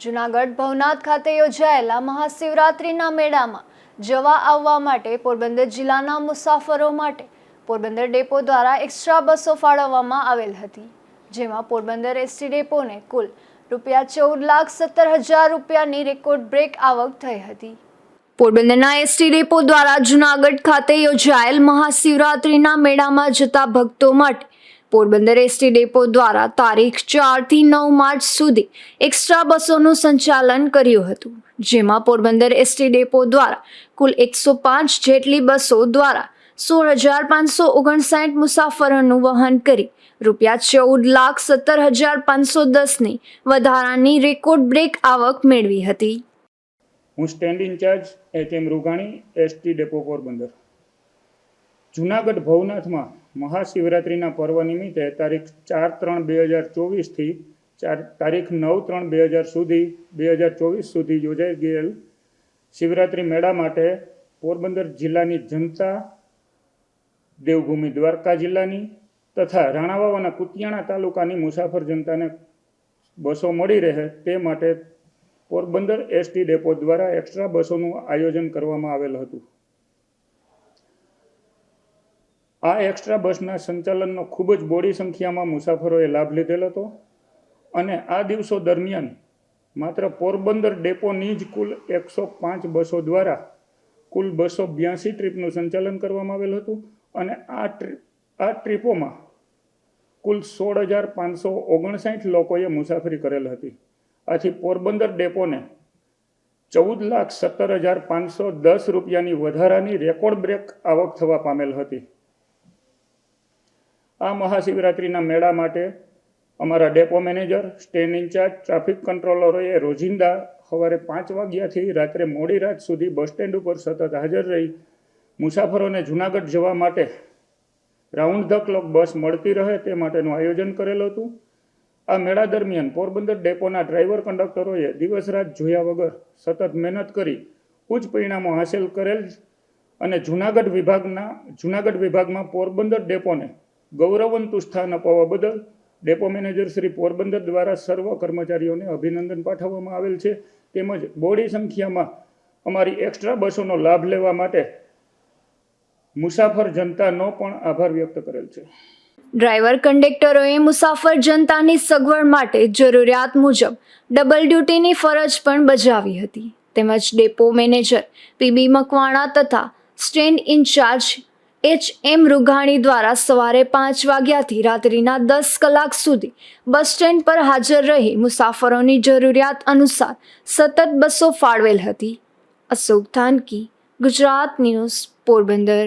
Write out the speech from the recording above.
જુનાગઢ ભવનાથ ખાતે યોજાયેલા મહાશિવરાત્રિના મેળામાં જવા આવવા માટે પોરબંદર જિલ્લાના મુસાફરો માટે પોરબંદર ડેપો દ્વારા એક્સ્ટ્રા બસો ફાળવવામાં આવેલ હતી, જેમાં પોરબંદર એસટી ડેપોને કુલ રૂપિયા ચૌદ લાખ સત્તર હજાર રૂપિયાની રેકોર્ડ બ્રેક આવક થઈ હતી. પોરબંદરના એસટી ડેપો દ્વારા જુનાગઢ ખાતે યોજાયેલ મહાશિવરાત્રિના મેળામાં જતા ભક્તો માટે પોરબંદર એસટી ડેપો દ્વારા તારીખ ચારથી નવ માર્ચ સુધી એક્સ્ટ્રા બસોનું સંચાલન કર્યું હતું, જેમાં પોરબંદર એસટી ડેપો દ્વારા કુલ એકસો પાંચ જેટલી બસો દ્વારા સોળ હજાર પાંચસો ઓગણસાઠ મુસાફરોનું વહન કરી રૂપિયા ચૌદ લાખ સત્તર હજાર પાંચસો દસની વધારાની રેકોર્ડ બ્રેક આવક મેળવી હતી. હું stand incharge H M Rugani, ST depot Porbandar. Junagadh ભવનાથમાં મહાશિવરાત્રિના પર્વ નિમિત્તે તારીખ ચાર ત્રણ બે હજાર ચોવીસથી ચાર, તારીખ નવ ત્રણ બે હજાર સુધી, બે હજાર ચોવીસ સુધી યોજાઈ ગયેલ શિવરાત્રિ મેળા માટે પોરબંદર જિલ્લાની જનતા, દેવભૂમિ દ્વારકા જિલ્લાની તથા રાણાવાવ અને કુતિયાણા તાલુકાની મુસાફર જનતાને બસો મળી રહે તે માટે પોરબંદર એસટી ડેપો દ્વારા એક્સ્ટ્રા બસોનું આયોજન કરવામાં આવેલ હતું. આ એક્સ્ટ્રા બસના સંચાલનનો ખૂબ જ બોડી સંખ્યામાં મુસાફરોએ લાભ લીધેલ હતો અને આ દિવસો દરમિયાન માત્ર પોરબંદર ડેપોની જ કુલ એકસો પાંચ બસો દ્વારા કુલ બસો બ્યાસી ટ્રીપનું સંચાલન કરવામાં આવેલ હતું અને આ ટ્રીપ આ ટ્રીપોમાં કુલ સોળ હજાર પાંચસો ઓગણસાઠ લોકોએ મુસાફરી કરેલ હતી. આથી પોરબંદર ડેપોને ચૌદ લાખ સત્તર હજાર પાંચસો દસ રૂપિયાની વધારાની રેકોર્ડ બ્રેક આવક થવા પામેલ હતી. આ મહાશિવરાત્રિના મેળા માટે અમારા depot manager stand incharge, traffic કંટ્રોલરોએ રોજિંદા સવારે પાંચ વાગ્યાથી રાત્રે મોડી રાત સુધી બસ સ્ટેન્ડ ઉપર સતત હાજર રહી મુસાફરોને જૂનાગઢ જવા માટે રાઉન્ડ ધ ક્લોક બસ મળતી રહે તે માટેનું આયોજન કરેલું હતું. આ મેળા દરમિયાન પોરબંદર ડેપોના ડ્રાઈવર કંડક્ટરોએ દિવસ રાત જોયા વગર સતત મહેનત કરી ઉચ્ચ પરિણામો હાંસલ કરેલ અને જૂનાગઢ વિભાગના જૂનાગઢ વિભાગમાં પોરબંદર ડેપોને ગૌરવંતું સ્થાન અપાવવા બદલ ડેપો મેનેજર શ્રી પોરબંદર દ્વારા સર્વ કર્મચારીઓને અભિનંદન પાઠવવામાં આવેલ છે. તેમજ બોડી સંખ્યામાં અમારી એક્સ્ટ્રા બસોનો લાભ લેવા માટે મુસાફર જનતાનો પણ આભાર વ્યક્ત કરેલ છે. ડ્રાઈવર કંડક્ટરોએ મુસાફર જનતાની સગવડ માટે જરૂરિયાત મુજબ ડબલ ડ્યુટીની ફરજ પણ બજાવી હતી. તેમજ ડેપો મેનેજર પીબી મકવાણા તથા stand incharge H M Rughani દ્વારા સવારે પાંચ વાગ્યાથી રાત્રિના દસ કલાક સુધી બસ સ્ટેન્ડ પર હાજર રહી મુસાફરોની જરૂરિયાત અનુસાર સતત બસો ફાળવેલ હતી. અશોક થાનકી ગુજરાત ન્યૂઝ પોરબંદર.